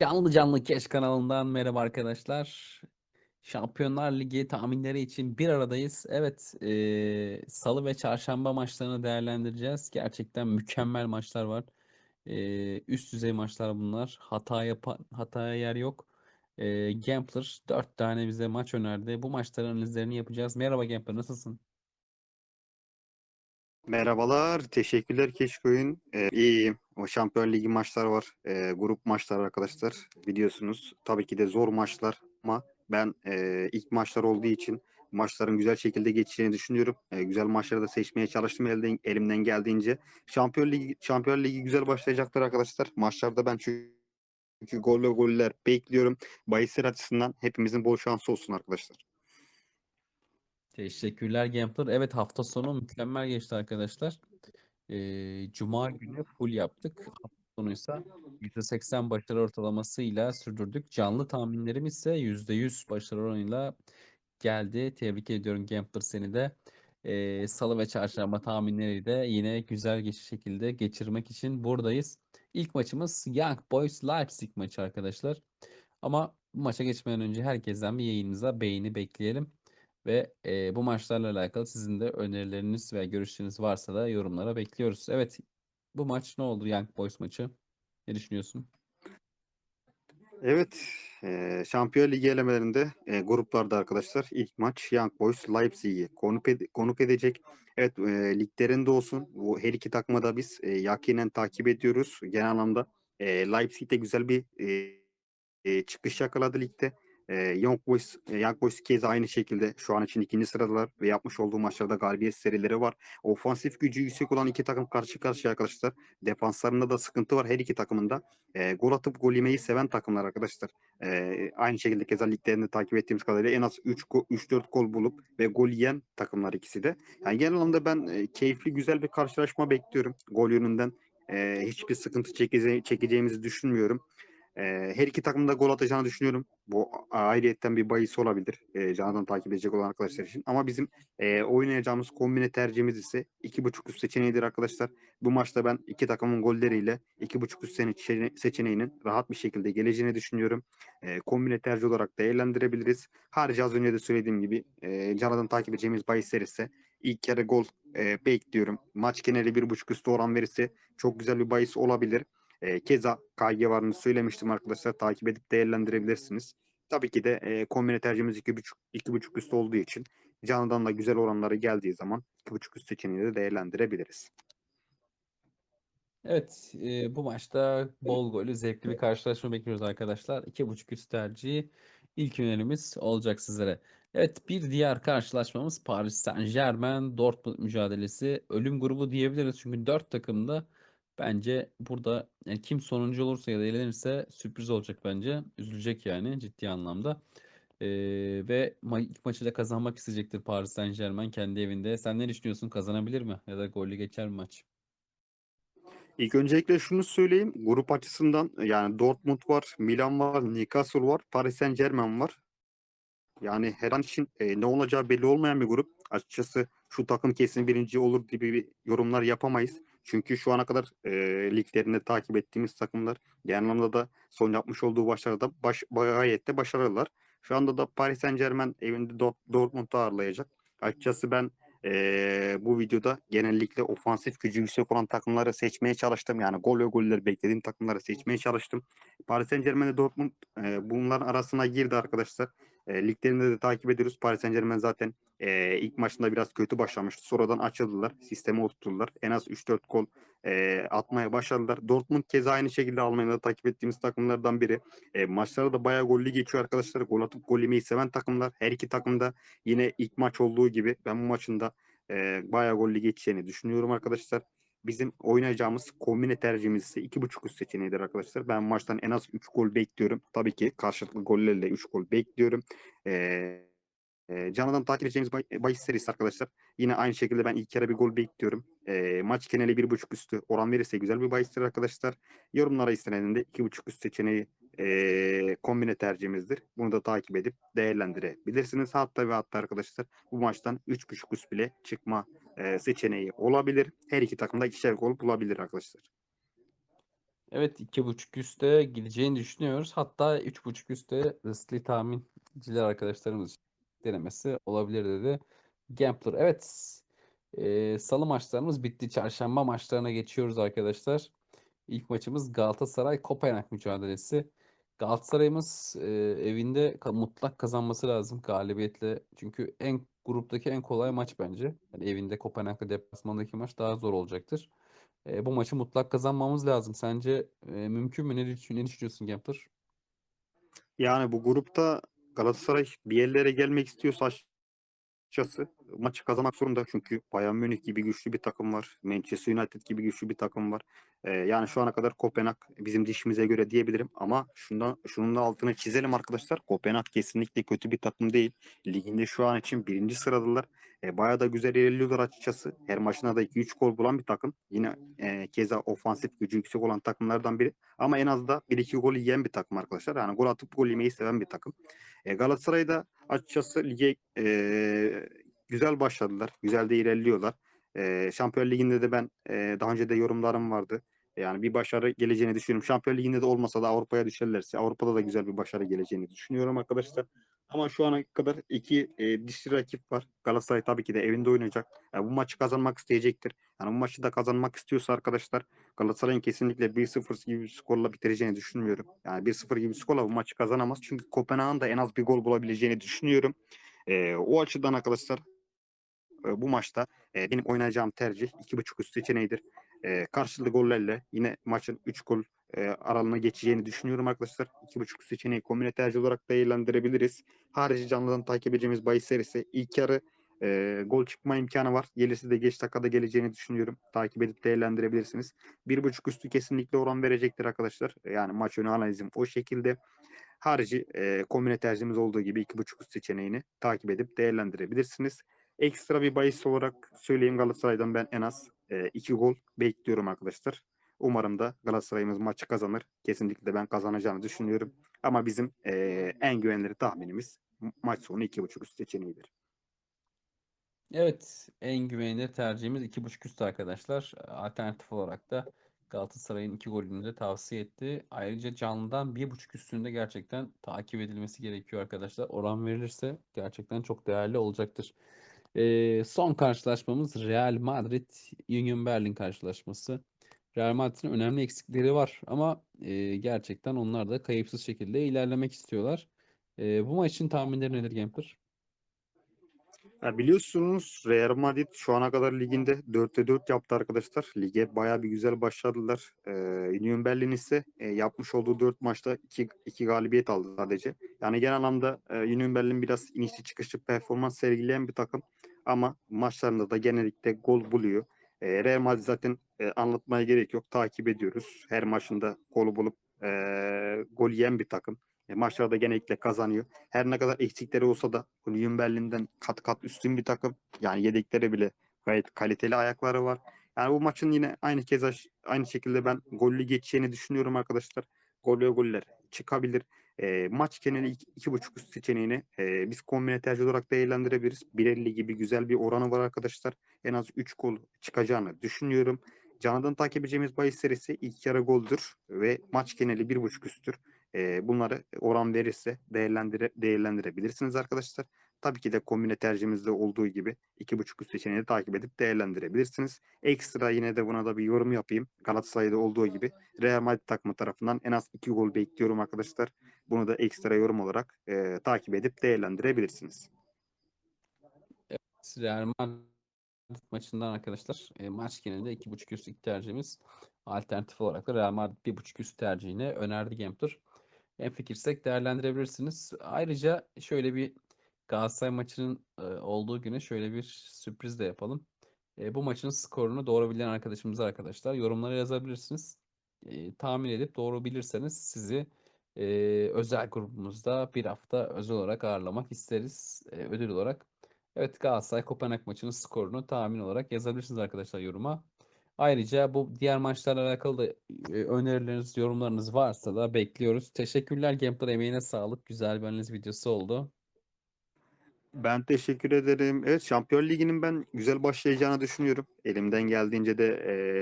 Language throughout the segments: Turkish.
Canlı canlı Keş kanalından merhaba arkadaşlar. Şampiyonlar Ligi tahminleri için bir aradayız. Evet, eee, Salı ve Çarşamba maçlarını değerlendireceğiz. Gerçekten mükemmel maçlar var. Eee, üst düzey maçlar bunlar. Hata yapa, hataya yer yok. Eee Gambler 4 tane bize maç önerdi. Bu maçların analizlerini yapacağız. Merhaba Gambler, nasılsın? Merhabalar, teşekkürler Keşkoyun. Ee, iyiyim. O Şampiyon Ligi maçlar var. Ee, grup maçlar arkadaşlar. Biliyorsunuz. Tabii ki de zor maçlar ama ben e, ilk maçlar olduğu için maçların güzel şekilde geçeceğini düşünüyorum. E, güzel maçları da seçmeye çalıştım elden, elimden geldiğince. Şampiyon Ligi Şampiyon Ligi güzel başlayacaktır arkadaşlar. Maçlarda ben çünkü çünkü gol ve goller bekliyorum. Bahisler açısından hepimizin bol şansı olsun arkadaşlar. Teşekkürler Gambler. Evet hafta sonu mükemmel geçti arkadaşlar. Ee, Cuma günü full yaptık. Hafta sonuysa %80 başarı ortalamasıyla sürdürdük. Canlı tahminlerimiz ise %100 başarı oranıyla geldi. Tebrik ediyorum Gambler seni de. Ee, Salı ve Çarşamba tahminleri de yine güzel bir şekilde geçirmek için buradayız. İlk maçımız Young Boys Leipzig maçı arkadaşlar. Ama bu maça geçmeden önce herkesten bir yayınınıza beğeni bekleyelim. Ve e, bu maçlarla alakalı sizin de önerileriniz ve görüşleriniz varsa da yorumlara bekliyoruz. Evet, bu maç ne oldu Young Boys maçı? Ne düşünüyorsun? Evet, eee Şampiyon Ligi elemelerinde eee, gruplarda arkadaşlar ilk maç Young Boys Leipzig'i konuk, ede- konuk edecek. Evet, eee, liglerinde olsun. Bu her iki takımı da biz eee, yakinen takip ediyoruz. Genel anlamda eee Leipzig de güzel bir eee, eee, çıkış yakaladı ligde. Eee Young Boys, eee, Young Boys keza aynı şekilde şu an için ikinci sıradalar ve yapmış olduğu maçlarda galibiyet serileri var. Ofansif gücü yüksek olan iki takım karşı karşıya arkadaşlar. Defanslarında da sıkıntı var her iki takımında. E, gol atıp gol yemeyi seven takımlar arkadaşlar. E, aynı şekilde keza liglerinde takip ettiğimiz kadarıyla en az 3-4 gol bulup ve gol yiyen takımlar ikisi de. Yani genel anlamda ben e, keyifli güzel bir karşılaşma bekliyorum. Gol yönünden e, hiçbir sıkıntı çekece- çekeceğimizi düşünmüyorum. Her iki takımda gol atacağını düşünüyorum. Bu ayrıyetten bir bahis olabilir. E, canından takip edecek olan arkadaşlar için. Ama bizim e, oynayacağımız kombine tercihimiz ise 2.5 üst seçeneğidir arkadaşlar. Bu maçta ben iki takımın golleriyle 2.5 üst seçeneğinin rahat bir şekilde geleceğini düşünüyorum. E, kombine tercih olarak değerlendirebiliriz. Harici az önce de söylediğim gibi e, Canada'dan takip edeceğimiz bahisler ise ilk yarı gol e, bekliyorum. Maç geneli 1.5 üstü oran verirse çok güzel bir bahis olabilir. E, keza KG varını söylemiştim arkadaşlar. Takip edip değerlendirebilirsiniz. Tabii ki de e, kombine tercihimiz 2.5 2.5 üstü olduğu için Canlı'dan da güzel oranları geldiği zaman 2.5 üst seçeneği de değerlendirebiliriz. Evet, e, bu maçta bol golü zevkli bir karşılaşma bekliyoruz arkadaşlar. 2.5 üst tercihi ilk önerimiz olacak sizlere. Evet, bir diğer karşılaşmamız Paris Saint-Germain Dortmund mücadelesi. Ölüm grubu diyebiliriz çünkü 4 takım da bence burada yani kim sonuncu olursa ya da elenirse sürpriz olacak bence. Üzülecek yani ciddi anlamda. E, ve ma ilk maçı da kazanmak isteyecektir Paris Saint-Germain kendi evinde. Sen ne düşünüyorsun? Kazanabilir mi? Ya da gollü geçer mi maç? İlk öncelikle şunu söyleyeyim. Grup açısından yani Dortmund var, Milan var, Newcastle var, Paris Saint-Germain var. Yani her an için e, ne olacağı belli olmayan bir grup. Açıkçası şu takım kesin birinci olur gibi bir yorumlar yapamayız. Çünkü şu ana kadar e, liglerinde takip ettiğimiz takımlar genel anlamda da son yapmış olduğu başarıda baş, gayet de başarılılar. Şu anda da Paris Saint-Germain evinde Dort, Dortmund'u ağırlayacak. Açıkçası ben e, bu videoda genellikle ofansif gücü yüksek olan takımları seçmeye çalıştım. Yani gol ve goller beklediğim takımları seçmeye çalıştım. Paris Saint-Germain ve Dortmund e, bunların arasına girdi arkadaşlar. E, liglerinde de takip ediyoruz. Paris Saint Germain zaten e, ilk maçında biraz kötü başlamıştı. Sonradan açıldılar. Sisteme oturttular. En az 3-4 gol e, atmaya başladılar. Dortmund keza aynı şekilde Almanya'da takip ettiğimiz takımlardan biri. E, maçları da bayağı gollü geçiyor arkadaşlar. Gol atıp gol yemeyi seven takımlar. Her iki takımda yine ilk maç olduğu gibi ben bu maçında e, bayağı gollü geçeceğini düşünüyorum arkadaşlar. Bizim oynayacağımız kombine tercihimiz ise 2.5 üst seçeneğidir arkadaşlar. Ben maçtan en az 3 gol bekliyorum. Tabii ki karşılıklı gollerle 3 gol bekliyorum. Ee, e, Canlı'dan takip edeceğimiz bay, bahis serisi arkadaşlar. Yine aynı şekilde ben ilk kere bir gol bekliyorum. E, maç geneli 1.5 üstü oran verirse güzel bir bahistir arkadaşlar. Yorumlara isteneninde 2.5 üst seçeneği e, kombine tercihimizdir. Bunu da takip edip değerlendirebilirsiniz. Hatta ve hatta arkadaşlar bu maçtan 3.5 üst bile çıkma e, seçeneği olabilir. Her iki takımda ikişer gol bulabilir arkadaşlar. Evet 2.5 üste gideceğini düşünüyoruz. Hatta 3.5 üste riskli tahminciler arkadaşlarımız için denemesi olabilir dedi. Gambler. Evet. Ee, salı maçlarımız bitti. Çarşamba maçlarına geçiyoruz arkadaşlar. İlk maçımız Galatasaray Kopenhag mücadelesi. Galatasaray'ımız e, evinde mutlak kazanması lazım galibiyetle. Çünkü en gruptaki en kolay maç bence. Yani evinde Kopenhag'la deplasmandaki maç daha zor olacaktır. E, bu maçı mutlak kazanmamız lazım. Sence e, mümkün mü? Ne, düşün, ne düşünüyorsun Gambler? Yani bu grupta Galatasaray bir yerlere gelmek istiyorsa açıkçası maçı kazanmak zorunda. Çünkü Bayern Münih gibi güçlü bir takım var. Manchester United gibi güçlü bir takım var. Ee, yani şu ana kadar Kopenhag bizim dişimize göre diyebilirim. Ama şundan, şunun da altını çizelim arkadaşlar. Kopenhag kesinlikle kötü bir takım değil. Liginde şu an için birinci sıradalar. E, bayağı da güzel ilerliyorlar açıkçası. Her maçına da 2-3 gol bulan bir takım. Yine e, keza ofansif gücü yüksek olan takımlardan biri. Ama en az da 1-2 gol yiyen bir takım arkadaşlar. Yani gol atıp gol yemeyi seven bir takım. E, Galatasaray'da açıkçası lige e, güzel başladılar. Güzel de ilerliyorlar. E, Şampiyon Ligi'nde de ben e, daha önce de yorumlarım vardı. Yani bir başarı geleceğini düşünüyorum. Şampiyon Ligi'nde de olmasa da Avrupa'ya düşerlerse Avrupa'da da güzel bir başarı geleceğini düşünüyorum arkadaşlar. Ama şu ana kadar iki e, dişli rakip var. Galatasaray tabii ki de evinde oynayacak. Yani bu maçı kazanmak isteyecektir. Yani bu maçı da kazanmak istiyorsa arkadaşlar Galatasaray'ın kesinlikle 1-0 gibi bir skorla bitireceğini düşünmüyorum. Yani 1-0 gibi bir skorla bu maçı kazanamaz. Çünkü Kopenhag'ın da en az bir gol bulabileceğini düşünüyorum. E, o açıdan arkadaşlar e, bu maçta e, benim oynayacağım tercih 2.5 üst seçeneğidir. E, karşılıklı gollerle yine maçın 3 gol e, aralığına geçeceğini düşünüyorum arkadaşlar. 2.5 üst seçeneği kombine tercih olarak değerlendirebiliriz. Harici canlıdan takip edeceğimiz bahis serisi ilk yarı e, gol çıkma imkanı var. Gelirse de geç dakikada geleceğini düşünüyorum. Takip edip değerlendirebilirsiniz. 1.5 üstü kesinlikle oran verecektir arkadaşlar. Yani maç önü analizim o şekilde. Harici e, kombine tercihimiz olduğu gibi 2.5 üst seçeneğini takip edip değerlendirebilirsiniz. Ekstra bir bahis olarak söyleyeyim Galatasaray'dan ben en az 2 gol bekliyorum arkadaşlar. Umarım da Galatasaray'ımız maçı kazanır. Kesinlikle ben kazanacağını düşünüyorum. Ama bizim e, en güvenilir tahminimiz maç sonu 2.5 üst seçeneğidir. Evet, en güvenilir tercihimiz 2.5 üst arkadaşlar. Alternatif olarak da Galatasaray'ın 2 golünü de tavsiye etti. Ayrıca canlıdan 1.5 üstünde gerçekten takip edilmesi gerekiyor arkadaşlar. Oran verilirse gerçekten çok değerli olacaktır. Ee, son karşılaşmamız Real Madrid Union Berlin karşılaşması. Real Madrid'in önemli eksikleri var ama e, gerçekten onlar da kayıpsız şekilde ilerlemek istiyorlar. E, bu maç için tahminleri nedir Gambler? Ya biliyorsunuz Real Madrid şu ana kadar liginde 4'te 4 yaptı arkadaşlar. Lige baya bir güzel başladılar. Ee, Union Berlin ise e, yapmış olduğu 4 maçta 2, 2 galibiyet aldı sadece. Yani genel anlamda e, Union Berlin biraz inişli çıkışlı performans sergileyen bir takım. Ama maçlarında da genellikle gol buluyor. E, Real Madrid zaten e, anlatmaya gerek yok. Takip ediyoruz. Her maçında gol bulup e, gol yiyen bir takım. E, maçlarda genellikle kazanıyor. Her ne kadar eksikleri olsa da Union Berlin'den kat kat üstün bir takım. Yani yedekleri bile gayet kaliteli ayakları var. Yani bu maçın yine aynı kez aynı şekilde ben gollü geçeceğini düşünüyorum arkadaşlar. Gol ve goller çıkabilir. E, maç geneli 2.5 üst seçeneğini e, biz kombine tercih olarak değerlendirebiliriz. 1.50 gibi güzel bir oranı var arkadaşlar. En az 3 gol çıkacağını düşünüyorum. Canlıdan takip edeceğimiz bahis serisi ilk yarı goldür ve maç geneli 1.5 üsttür. E, bunları oran verirse değerlendire, değerlendirebilirsiniz arkadaşlar. Tabii ki de kombine tercihimizde olduğu gibi 2.5 üst seçeneği takip edip değerlendirebilirsiniz. Ekstra yine de buna da bir yorum yapayım. Galatasaray'da olduğu gibi Real Madrid takımı tarafından en az 2 gol bekliyorum arkadaşlar. Bunu da ekstra yorum olarak e, takip edip değerlendirebilirsiniz. Evet, Real Madrid maçından arkadaşlar e, maç genelinde 2.5 üst ilk tercihimiz alternatif olarak da Real Madrid 1.5 üst tercihine önerdi Gambler. En fikirsek değerlendirebilirsiniz. Ayrıca şöyle bir Galatasaray maçının e, olduğu güne şöyle bir sürpriz de yapalım. E, bu maçın skorunu doğru bilen arkadaşımız arkadaşlar yorumlara yazabilirsiniz. E, tahmin edip doğru bilirseniz sizi özel grubumuzda bir hafta özel olarak ağırlamak isteriz ödül olarak. Evet Galatasaray Kopenhag maçının skorunu tahmin olarak yazabilirsiniz arkadaşlar yoruma. Ayrıca bu diğer maçlarla alakalı da e, önerileriniz, yorumlarınız varsa da bekliyoruz. Teşekkürler Gambler emeğine sağlık. Güzel bir analiz videosu oldu. Ben teşekkür ederim. Evet Şampiyon Ligi'nin ben güzel başlayacağını düşünüyorum. Elimden geldiğince de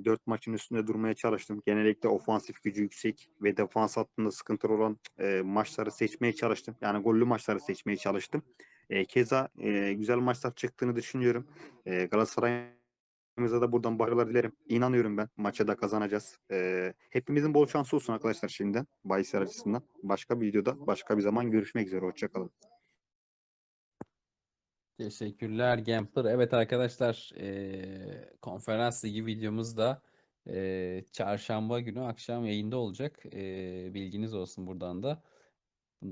e, 4 maçın üstünde durmaya çalıştım. Genellikle ofansif gücü yüksek ve defans hattında sıkıntılı olan e, maçları seçmeye çalıştım. Yani gollü maçları seçmeye çalıştım. E, keza e, güzel maçlar çıktığını düşünüyorum. E, Galatasaray'ımıza da buradan başarılar dilerim. İnanıyorum ben maça da kazanacağız. E, hepimizin bol şansı olsun arkadaşlar şimdiden. Bahisler açısından. Başka bir videoda başka bir zaman görüşmek üzere. Hoşçakalın. Teşekkürler Gambler. Evet arkadaşlar eee, konferans ligi videomuz da eee, çarşamba günü akşam yayında olacak. Eee, bilginiz olsun buradan da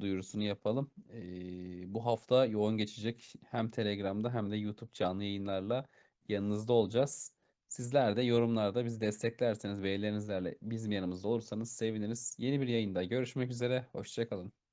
duyurusunu yapalım. Eee, bu hafta yoğun geçecek hem Telegram'da hem de YouTube canlı yayınlarla yanınızda olacağız. Sizler de yorumlarda bizi desteklerseniz, beğenilerinizle bizim yanımızda olursanız seviniriz. Yeni bir yayında görüşmek üzere. Hoşçakalın.